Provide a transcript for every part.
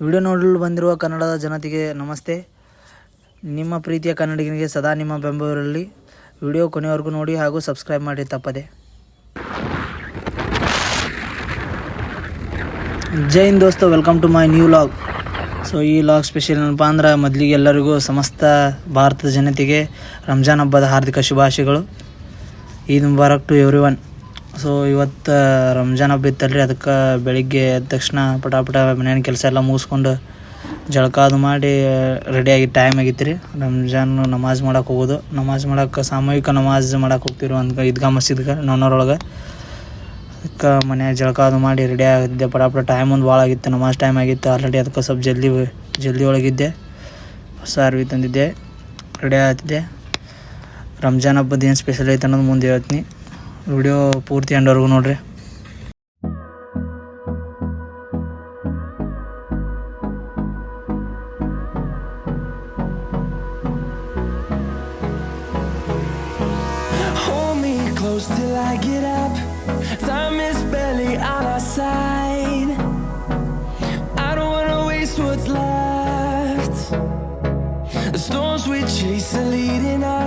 Video ನೋಡಲು ಬಂದಿರುವ ಕನ್ನಡದ ಜನತೆಗೆ ನಮಸ್ತೆ. ನಿಮ್ಮ ಪ್ರೀತಿಯ ಕನ್ನಡಿಗನಿಗೆ ಸದಾ ನಿಮ್ಮ ಬೆಂಬಲರಲ್ಲಿ ವಿಡಿಯೋ ಕೊನೆವರೆಗೂ ನೋಡಿ ಹಾಗೂ ಸಬ್ಸ್ಕ್ರೈಬ್ ಮಾಡಿ ತಪ್ಪದೆ. ಜೈ ಹಿಂದ್ ದೋಸ್ತ, welcome to my new log. So, ಈ ಲಾಗ್ ಸ್ಪೆಷಲ್ ಏನಪ್ಪ ಅಂದ್ರೆ ಮೊದಲಿಗೆ ಎಲ್ಲರಿಗೂ ಸಮಸ್ತ ಭಾರತದ ಜನತೆಗೆ ರಂಜಾನ್ ಹಬ್ಬದ ಹಾರ್ದಿಕ ಶುಭಾಶಯಗಳು. Eid Mubarak to everyone. So ಇವತ್ತು ರಂಜಾನ್ ಹಬ್ಬ ಇತ್ತಲ್ರಿ, ಅದಕ್ಕೆ ಬೆಳಿಗ್ಗೆ ಎದ್ದ ತಕ್ಷಣ ಪಟಾಪಟ ಮನೆಯ ಕೆಲಸ ಎಲ್ಲ ಮುಗಿಸ್ಕೊಂಡು ಜಳಕ ಅದು ಮಾಡಿ ರೆಡಿಯಾಗಿ ಟೈಮ್ ಆಗಿತ್ತು ರೀ ರಂಜಾನ್ ನಮಾಜ್ ಮಾಡಕ್ಕೆ ಹೋಗೋದು. ನಮಾಜ್ ಮಾಡಕ್ಕೆ ಸಾಮೂಹಿಕ ನಮಾಜ್ ಮಾಡಕ್ಕೆ ಹೋಗ್ತಿರು ಅಂತ ಇದ್ಗಾ ಮಸೀದ್ಗೆ ನನ್ನೂರೊಳಗೆ ಅದಕ್ಕೆ ಮನ್ಯಾಗ ಜಳಕ ಅದು ಮಾಡಿ ರೆಡಿ ಆಗಿದ್ದೆ ಪಟಾಪಟ ಟೈಮ್ ಒಂದು ಭಾಳ ಆಗಿತ್ತು. ನಮಾಜ್ ಟೈಮ್ ಆಗಿತ್ತು. ಆಲ್ರೆಡಿ ಅದಕ್ಕೆ ಸ್ವಲ್ಪ ಜಲ್ದಿ ಜಲ್ದಿ ಒಳಗಿದ್ದೆ. ಹೊಸ ಅರ್ವಿ ತಂದಿದ್ದೆ. ರೆಡಿ ಆಗ್ತಿದ್ದೆ ರಂಜಾನ್ ಹಬ್ಬದ ಏನು ಸ್ಪೆಷಲ್ ಐತೆ ಅನ್ನೋದು ಮುಂದೆ ಹೇಳ್ತೀನಿ. ವಿಡಿಯೋ ಪೂರ್ತಿ ಎಂಡವರೆಗೂ ನೋಡ್ರಿ close till I get up. Is barely on our side. I don't what's left. The storms we chase are leading us,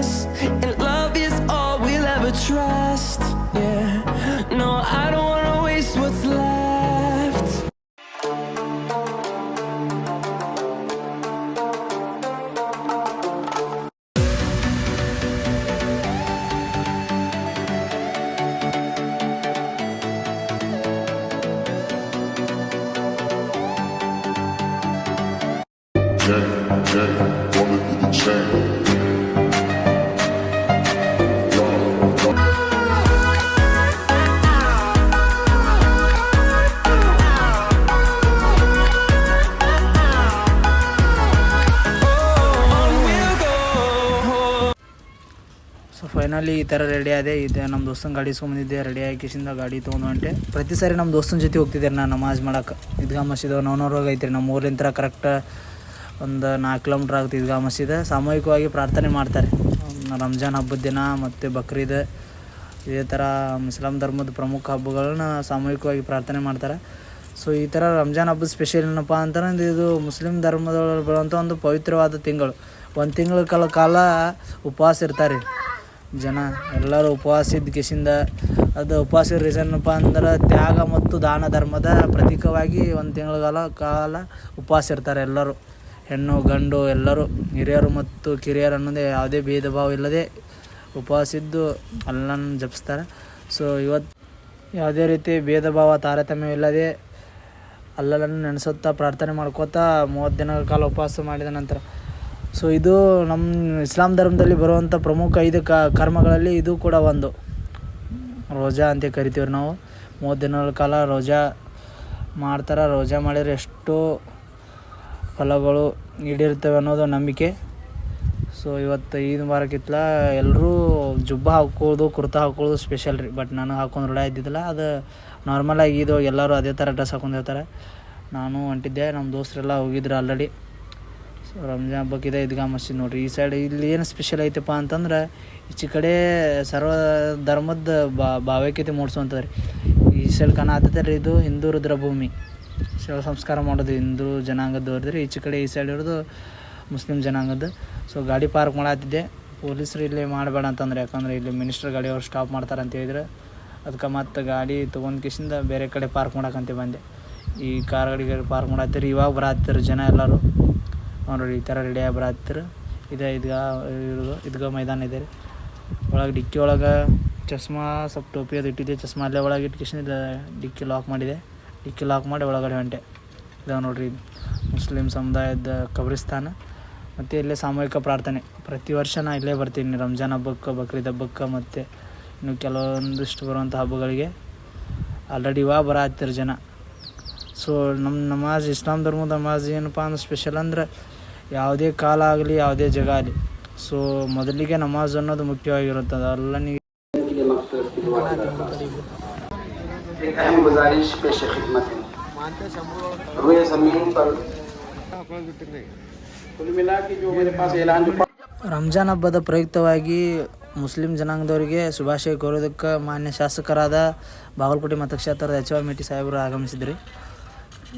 finally ಈ ಥರ ರೆಡಿ ಆದೆ. ಇದೆ ನಮ್ಮ ದೋಸ್ತನ ಗಾಡಿ ಸುಮ್ಮನಿದ್ದೆ ರೆಡಿ ಆಗಿ ಗಾಡಿ ತೊಗೊಂಡು ಹೊಂಟೆ. ಪ್ರತಿ ಸಾರಿ ನಮ್ಮ ದೋಸ್ತನ ಜೊತೆ ಹೋಗ್ತಿದ್ದೆ ನಾನು ನಮಾಜ್ ಮಾಡೋಕೆ. ಇದ್ಗಾ ಮಸೀದ್ ನವನೂರಾಗ ಐತ್ರಿ. ನಮ್ಮ ಊರ್ಲಿಂತ್ರ ಕರೆಕ್ಟ್ ಒಂದು ನಾಲ್ಕು ಕಿಲೋಮೀಟ್ರ್ ಆಗುತ್ತೆ ಈದ್ಗಾ ಮಸೀದ್. ಸಾಮೂಹಿಕವಾಗಿ ಪ್ರಾರ್ಥನೆ ಮಾಡ್ತಾರೆ. ರಂಜಾನ್ ಹಬ್ಬದ ದಿನ ಮತ್ತು ಬಕ್ರೀದ್, ಇದೇ ಥರ ಮುಸ್ಲಾಂ ಧರ್ಮದ ಪ್ರಮುಖ ಹಬ್ಬಗಳನ್ನ ಸಾಮೂಹಿಕವಾಗಿ ಪ್ರಾರ್ಥನೆ ಮಾಡ್ತಾರೆ. ಸೊ ಈ ಥರ ರಂಜಾನ್ ಹಬ್ಬದ ಸ್ಪೆಷಲ್ ಏನಪ್ಪ ಅಂತಂದ್ರೆ ಇದು ಮುಸ್ಲಿಂ ಧರ್ಮದೊಳಗೆ ಬರುವಂಥ ಒಂದು ಪವಿತ್ರವಾದ ತಿಂಗಳು. ಒಂದು ತಿಂಗಳ ಕಾಲ ಕಾಲ ಉಪವಾಸ ಇರ್ತಾರೆ. ಜನ ಎಲ್ಲರೂ ಉಪವಾಸ ಇದ್ದ ಕಿಸಿಂದ ಅದು ಉಪವಾಸ ರೀಸನ್ನಪ್ಪ ಅಂದ್ರೆ ತ್ಯಾಗ ಮತ್ತು ದಾನ ಧರ್ಮದ ಪ್ರತೀಕವಾಗಿ ಒಂದು ತಿಂಗಳ ಕಾಲ ಕಾಲ ಉಪವಾಸ ಇರ್ತಾರೆ ಎಲ್ಲರೂ. ಹೆಣ್ಣು, ಗಂಡು, ಎಲ್ಲರೂ, ಹಿರಿಯರು ಮತ್ತು ಕಿರಿಯರು ಅನ್ನೋದೇ ಯಾವುದೇ ಭೇದ ಭಾವ ಇಲ್ಲದೆ ಉಪವಾಸಿದ್ದು ಅಲ್ಲನ್ನು ಜಪಿಸ್ತಾರೆ. ಸೊ ಇವತ್ತು ಯಾವುದೇ ರೀತಿ ಭೇದ ಭಾವ ತಾರತಮ್ಯ ಇಲ್ಲದೆ ಅಲ್ಲಲ್ಲನ್ನು ನೆನೆಸುತ್ತಾ ಪ್ರಾರ್ಥನೆ ಮಾಡ್ಕೋತಾ ಮೂವತ್ತು ದಿನಗಳ ಕಾಲ ಉಪವಾಸ ಮಾಡಿದ ನಂತರ. ಸೊ ಇದು ನಮ್ಮ ಇಸ್ಲಾಂ ಧರ್ಮದಲ್ಲಿ ಬರುವಂಥ ಪ್ರಮುಖ ಐದು ಕರ್ಮಗಳಲ್ಲಿ ಇದು ಕೂಡ ಒಂದು. ರೋಜಾ ಅಂತ ಕರಿತೀವಿ ನಾವು. ಮೂವತ್ತು ದಿನಗಳ ಕಾಲ ರೋಜಾ ಮಾಡ್ತಾರೆ. ರೋಜಾ ಮಾಡಿದರೆ ಎಷ್ಟು ಫಲಗಳು ಈಡೇರ್ತವೆ ಅನ್ನೋದು ನಂಬಿಕೆ. ಸೊ ಇವತ್ತು ಈದ್ ಮಾರಕ್ಕಿತ್ಲ ಎಲ್ಲರೂ ಜುಬ್ಬ ಹಾಕೋದು ಕುರ್ತಾ ಹಾಕೋದು ಸ್ಪೆಷಲ್ ರೀ. ಬಟ್ ನನಗೆ ಹಾಕೊಂಡು ರೂಢ ಇದ್ದಿದ್ದಿಲ್ಲ. ಅದು ನಾರ್ಮಲಾಗಿ ಇದು ಎಲ್ಲರೂ ಅದೇ ಥರ ಡ್ರೆಸ್ ಹಾಕೊಂಡಿರ್ತಾರೆ ನಾನು ಹೊಂಟಿದ್ದೆ ನಮ್ಮ ದೋಸ್ತರೆಲ್ಲ ಹೋಗಿದ್ರು ಆಲ್ರೆಡಿ ಸೊ ರಂಜಾನ್ ಹಬ್ಬಕ್ಕಿದೆ ಇದ್ಗಾ ಮಸ್ಜಿದ್ ನೋಡ್ರಿ. ಈ ಸೈಡ್ ಇಲ್ಲಿ ಏನು ಸ್ಪೆಷಲ್ ಐತಪ್ಪ ಅಂತಂದ್ರೆ ಈಚೆ ಕಡೆ ಸರ್ವ ಧರ್ಮದ ಬಾ, ಭಾವೈಕ್ಯತೆ ಮೂಡಿಸುವಂಥದ್ದು ರೀ ಈ ಸೈಡ್ ಕಾಣ ರೀ ಇದು ಹಿಂದೂ ರುದ್ರಭೂಮಿ ಶವ ಸಂಸ್ಕಾರ ಮಾಡೋದು ಹಿಂದೂ ಜನಾಂಗದವ್ರದ್ದು ರೀ ಈಚೆ ಕಡೆ ಈ ಸೈಡ್ ಇರೋದು ಮುಸ್ಲಿಂ ಜನಾಂಗದ್ದು. ಸೊ ಗಾಡಿ ಪಾರ್ಕ್ ಮಾಡತ್ತಿದ್ದೆ ಪೊಲೀಸರು ಇಲ್ಲಿ ಮಾಡಬೇಡ ಅಂತಂದ್ರೆ, ಯಾಕಂದ್ರೆ ಇಲ್ಲಿ ಮಿನಿಸ್ಟರ್ ಗಾಡಿ ಅವ್ರು ಸ್ಟಾಪ್ ಮಾಡ್ತಾರೆ ಅಂತ ಹೇಳಿದ್ರೆ. ಅದಕ್ಕೆ ಮತ್ತು ಗಾಡಿ ತೊಗೊಂಡು ಕಿಸಿಂದ ಬೇರೆ ಕಡೆ ಪಾರ್ಕ್ ಮಾಡೋಕಂತ ಬಂದೆ. ಈ ಕಾರ್ ಗಾಡಿ ಪಾರ್ಕ್ ಮಾಡತ್ತೀರಿ ಇವಾಗ ಬರತ್ತಿರು ಜನ ಎಲ್ಲರೂ. ನೋಡ್ರಿ, ಈ ಥರ ರೆಡಿಯಾಗಿ ಬರತ್ತಿರು ಇದೆ ಇದ್ಗ, ಇರೋದು, ಇದ್ಗ ಮೈದಾನ ಇದೆ ರೀ. ಒಳಗೆ ಡಿಕ್ಕಿ ಒಳಗೆ ಚಸ್ಮಾ, ಸ್ವಲ್ಪ ಟೋಪಿ ಅದು ಇಟ್ಟಿದ್ದೆ. ಚಸ್ಮಾ ಅಲ್ಲೇ ಒಳಗೆ ಇಟ್ಕಿಸಿಂದ ಡಿಕ್ಕಿ ಲಾಕ್ ಮಾಡಿದೆ. ಡಿಕ್ಕಿ ಲಾಕ್ ಮಾಡಿ ಒಳಗಡೆ ಹೊಂಟೆ. ಇದು ನೋಡ್ರಿ ಮುಸ್ಲಿಂ ಸಮುದಾಯದ ಕಬ್ರಿಸ್ತಾನ. ಮತ್ತು ಇಲ್ಲೇ ಸಾಮೂಹಿಕ ಪ್ರಾರ್ಥನೆ. ಪ್ರತಿ ವರ್ಷ ನಾ ಇಲ್ಲೇ ಬರ್ತೀನಿ. ರಂಜಾನ್ ಹಬ್ಬಕ್ಕೆ, ಬಕ್ರೀದ್ ಹಬ್ಬಕ್ಕೆ ಮತ್ತು ಇನ್ನು ಕೆಲವೊಂದಿಷ್ಟು ಬರುವಂಥ ಹಬ್ಬಗಳಿಗೆ. ಆಲ್ರೆಡಿ ಇವಾಗ ಬರ ಹತ್ತಿರ ಜನ. ಸೊ ನಮ್ಮ ನಮಾಜ್, ಇಸ್ಲಾಂ ಧರ್ಮದ ನಮಾಜ್ ಏನಪ್ಪ ಅಂದ್ರೆ ಸ್ಪೆಷಲ್ ಅಂದ್ರೆ ಯಾವುದೇ ಕಾಲ ಆಗಲಿ, ಯಾವುದೇ ಜಾಗ ಆಗಲಿ. ಸೊ ಮೊದಲಿಗೆ ನಮಾಜ್ ಅನ್ನೋದು ಮುಖ್ಯವಾಗಿರುತ್ತದೆ. ಅಲ್ಲ ನೀವು एक अहम गुजारिश पेश खिदमत है रुए ज़मीन पर कुल मिला के जो मेरे पास ऐलान जो ರಂಜಾನ್ ಹಬ್ಬದ ಪ್ರಯುಕ್ತವಾಗಿ ಮುಸ್ಲಿಂ ಜನಾಂಗದವರಿಗೆ ಶುಭಾಶಯ ಕೋರೋದಕ್ಕೆ ಮಾನ್ಯ ಶಾಸಕರಾದ ಬಾಗಲಕೋಟೆ ಮತಕ್ಷೇತ್ರದ ಎಚ್ ವೈ ಮೇಟಿ ಸಾಹೇಬರು ಆಗಮಿಸಿದ್ರಿ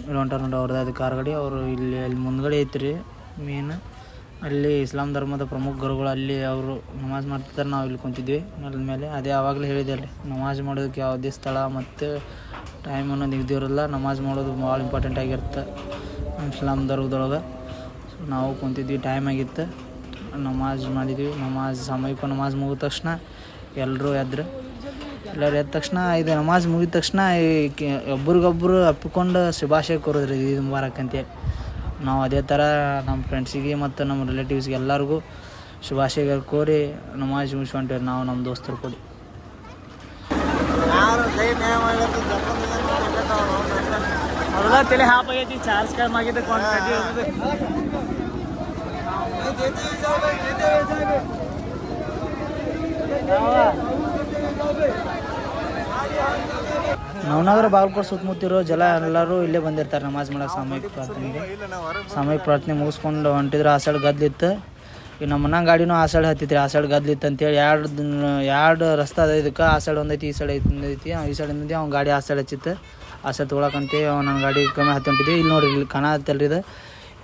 ಇಲ್ಲಿ ಹೊಂಟಾರ ನೋಡಿ ಅವ್ರದ್ದು ಅದು ಕಾರ್ ಗಾಡಿ ಅವರು ಇಲ್ಲಿ ಅಲ್ಲಿ ಮುಂದ್ಗಡೆ ಐತ್ರಿ ಮೇನ್ ಅಲ್ಲಿ ಇಸ್ಲಾಂ ಧರ್ಮದ ಪ್ರಮುಖ ಗುರುಗಳು ಅಲ್ಲಿ ಅವರು ನಮಾಜ್ ಮಾಡ್ತಿದ್ದಾರೆ, ನಾವು ಇಲ್ಲಿ ಕುಂತಿದ್ವಿ. ನೆಲದ ಮೇಲೆ ಅದೇ ಆವಾಗಲೇ ಹೇಳಿದೆ ಅಲ್ಲಿ, ನಮಾಜ್ ಮಾಡೋದಕ್ಕೆ ಯಾವುದೇ ಸ್ಥಳ ಮತ್ತು ಟೈಮ್ ಅನ್ನೋದು ಇದ್ದಿರೋಲ್ಲ ನಮಾಜ್ ಮಾಡೋದು ಭಾಳ ಇಂಪಾರ್ಟೆಂಟ್ ಆಗಿರುತ್ತೆ ಇಸ್ಲಾಂ ಧರ್ಮದೊಳಗೆ. ಸೊ ನಾವು ಕುಂತಿದ್ವಿ ಟೈಮ್ ಆಗಿತ್ತು. ನಮಾಜ್ ಮಾಡಿದ್ವಿ. ನಮಾಜ್ ಸಮಯಕ್ಕೂ ನಮಾಜ್ ಮುಗಿದ ತಕ್ಷಣ ಎಲ್ಲರೂ ಎದ್ರು. ಎಲ್ಲರೂ ಎದ್ದ ತಕ್ಷಣ ಇದು ನಮಾಜ್ ಮುಗಿದ ತಕ್ಷಣ ಈ ಒಬ್ರಿಗೊಬ್ರು ಅಪ್ಪಿಕೊಂಡು ಶುಭಾಶಯ ಕೊರೋದ್ರಿ ಇದು ಮುಬಾರಕ್ಕಂತೆ ನಾವು ಅದೇ ಥರ ನಮ್ಮ ಫ್ರೆಂಡ್ಸಿಗೆ ಮತ್ತು ನಮ್ಮ ರಿಲೇಟಿವ್ಸ್ಗೆ ಎಲ್ಲರಿಗೂ ಶುಭಾಶಯಗಳು ಕೋರಿ ನಮಾಜ್ ಮುಗಿಸ್ಕೊಂತೀವಿ ನಾವು ನಮ್ಮ ದೋಸ್ತರು ಕೂಡಿ. ಅವರೆಲ್ಲ ತಲೆ ಹಾಪ್ ಆಗೈತಿ ಚಾರ್ಜ್ ಕಮ್ಮಿ ಆಗಿದೆ ನವನಗರ ಬಾಗಲಕೋಟೆ ಸುತ್ತಮುತ್ತಿರೋ ಜಲ ಎಲ್ಲರೂ ಇಲ್ಲೇ ಬಂದಿರ್ತಾರೆ ನಮಾಜ್ ಮಾಡಕ್ಕೆ ಸಾಮೂಹಿಕ ಪ್ರಾರ್ಥನೆಗೆ. ಸಾಮೂಹಿಕ ಪ್ರಾರ್ಥನೆ ಮುಗಿಸ್ಕೊಂಡು ಹೊಂಟಿದ್ರು ಆ ಸೈಡ್ ಗದ್ಲಿತ್ತು. ಈಗ ನಮ್ಮ ಮನ ಗಾಡಿನೂ ಆ ಸೈಡ್ ಹತ್ತಿತ್ರಿ ಆ ಸೈಡ್ ಗದ್ಲಿತ್ತು ಅಂತೇಳಿ ಎರಡು ಎರಡು ರಸ್ತೆ ಅದ ಇದಕ್ಕೆ ಆ ಸೈಡ್ ಒಂದೈತಿ, ಈ ಸೈಡ್ ಐತಿ, ಈ ಸೈಡ್ ಇಂದ ಅವ್ನ ಗಾಡಿ ಆ ಸೈಡ್ ಹಚ್ಚಿತ್ತು. ಆ ಸೈಡ್ ತೊಗೊಳಕಂತೆ ಅವ್ನು ನನ್ನ ಗಾಡಿ ಕಮ್ಮಿ ಹತ್ತಿ ಹೊಂಟಿದ್ವಿ. ಇಲ್ಲಿ ನೋಡ್ರಿ, ಇಲ್ಲಿ ಕಾಣತ್ತಲ್ರಿ ಇದು.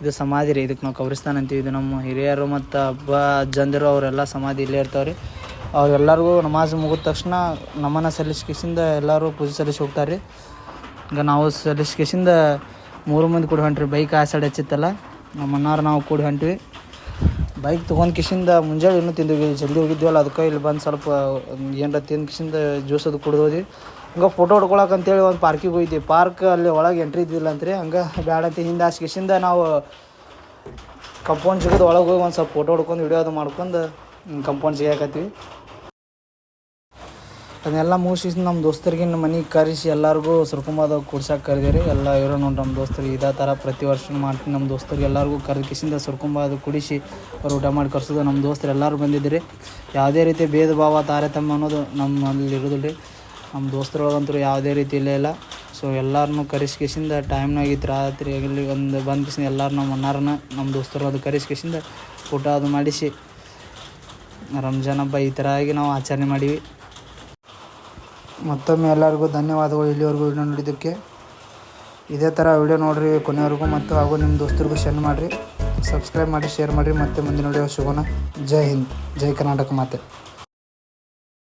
ಇದು ಸಮಾಧಿ ರೀ ಇದಕ್ಕೆ ನಾವು ಕಬ್ರಿಸ್ತಾನ ಅಂತೀವಿ. ಇದು ನಮ್ಮ ಹಿರಿಯರು ಮತ್ತು ಹಬ್ಬ ಜನರು ಅವರೆಲ್ಲ ಸಮಾಧಿ ಇಲ್ಲೇ ಇರ್ತಾವ್ರಿ. ಅವ್ರೆಲ್ಲರಿಗೂ ನಮಾಜ್ ಮುಗಿದ ತಕ್ಷಣ ನಮನ ಸಲ್ಲಿಸ್ಕೇಸಿಂದ ಎಲ್ಲರೂ ಪೂಜೆ ಸಲ್ಲಿಸಿ ಹೋಗ್ತಾರೆ ರೀ ಈಗ ನಾವು ಸಲ್ಲಿಸ್ಕೇಸಿಂದ ಮೂರು ಮಂದಿ ಕೂಡ ಹೊಂಟ್ರಿ. ಬೈಕ್ ಆ ಸೈಡ್ ಹಚ್ಚಿತ್ತಲ್ಲ, ನಮ್ಮ ಅಣ್ಣಾರು ನಾವು ಕೂಡಿ ಹೊಂಟ್ವಿ. ಬೈಕ್ ತೊಗೊಂಡು ಕಿಶಿಂದ ಮುಂಜಾನೆ ಇನ್ನೂ ತಿಂದ್ವಿ ಜಲ್ದಿ ಹೋಗಿದ್ವಲ್ಲ, ಅದಕ್ಕೆ ಇಲ್ಲಿ ಬಂದು ಸ್ವಲ್ಪ, ಏನರ ತಿಂದು ಕಿಶಿಂದ ಜ್ಯೂಸ್ ಅದು ಕುಡ್ದು ಹೋದ್ವಿ. ಹಂಗೆ ಫೋಟೋ ಹೊಡ್ಕೊಳಕ್ಕೆ ಅಂತೇಳಿ ಒಂದು ಪಾರ್ಕಿಗೆ ಹೋಗಿದ್ವಿ. ಪಾರ್ಕ್ ಅಲ್ಲಿ ಒಳಗೆ ಎಂಟ್ರಿ ಇದ್ದಿಲ್ಲ ಅಂತ್ರಿ. ಹಂಗೆ ಬ್ಯಾಡ ಅಂತ ಹಿಂದೆ ಹಾಸ್ಕಿಸಿಂದ ನಾವು ಕಂಪೌಂಡ್ ಸಿಗೋದು ಒಳಗೆ ಹೋಗಿ ಒಂದು ಸ್ವಲ್ಪ ಫೋಟೋ ಹೊಡ್ಕೊಂಡು ವಿಡಿಯೋ ಅದು ಮಾಡ್ಕೊಂಡು ಕಂಪೌಂಡ್ ಸಿಗಾಕತ್ತೀವಿ ಅದನ್ನೆಲ್ಲ ಮುಗಿಸಿ ನಮ್ಮ ದೋಸ್ತರಿಗೆ ನಮ್ಮ ಮನೆಗೆ ಕರೆಸಿ ಎಲ್ಲರಿಗೂ ಸುರ್ಕುಮಾದ ಕುಡ್ಸಕ್ಕೆ ಕರೆದಿರಿ. ಎಲ್ಲ ಇರೋ ನೋಡಿ ನಮ್ಮ ದೋಸ್ತರಿಗೆ ಇದೇ ಥರ ಪ್ರತಿ ವರ್ಷ ಮಾಡ್ತೀನಿ. ನಮ್ಮ ದೋಸ್ತರಿಗೆ ಎಲ್ಲರಿಗೂ ಕರೆದು ಕಿಸಿಂದ ಸುರ್ಕುಂಬಾದ ಕುಡಿಸಿ ಅವ್ರು ಊಟ ಮಾಡಿ ಕರ್ಸೋದು ನಮ್ಮ ದೋಸ್ತರು ಎಲ್ಲರೂ ಬಂದಿದ್ದೀರಿ ಯಾವುದೇ ರೀತಿ ಭೇದ ಭಾವ, ತಾರತಮ್ಯ ಅನ್ನೋದು ನಮ್ಮಲ್ಲಿ ಇರೋದಿಲ್ಲ ನಮ್ಮ ದೋಸ್ತರೊಳಗಂತೂ ಯಾವುದೇ ರೀತಿ ಇಲ್ಲೇ ಇಲ್ಲ. ಸೊ ಎಲ್ಲರನ್ನೂ ಕರೆಸ್ಕೇಸಿಂದ ಟೈಮ್ನಾಗಿತ್ತು ರಾತ್ರಿ ಆಗಲಿ ಒಂದು ಬಂದು ಕಿಸಿಂದ ಎಲ್ಲರೂ ನಮ್ಮ ಅಣ್ಣಾರನ್ನ, ನಮ್ಮ ದೋಸ್ತರು ಅದು ಕರೆಸ್ಕೇಸಿಂದ ಊಟ ಅದು ಮಾಡಿಸಿ. ರಂಜಾನ್ ಹಬ್ಬ ಈ ಥರ ಆಗಿ ನಾವು ಆಚರಣೆ ಮಾಡೀವಿ. ಮತ್ತೊಮ್ಮೆ ಎಲ್ಲರಿಗೂ ಧನ್ಯವಾದಗಳು ಇಲ್ಲಿವರೆಗೂ ವಿಡಿಯೋ ನೋಡಿದ್ದಕ್ಕೆ. ಇದೇ ಥರ ವಿಡಿಯೋ ನೋಡಿರಿ ಕೊನೆವರೆಗೂ ಮತ್ತು ಹಾಗೂ ನಿಮ್ಮ ದೋಸ್ತರಿಗೂ ಶೇರ್ ಮಾಡಿರಿ. ಸಬ್ಸ್ಕ್ರೈಬ್ ಮಾಡಿ ಶೇರ್ ಮಾಡಿರಿ. ಮತ್ತೆ ಮುಂದಿನ ವಿಡಿಯೋ ಸಿಗೋಣ ಜೈ ಹಿಂದ್. ಜೈ ಕರ್ನಾಟಕ ಮಾತೆ.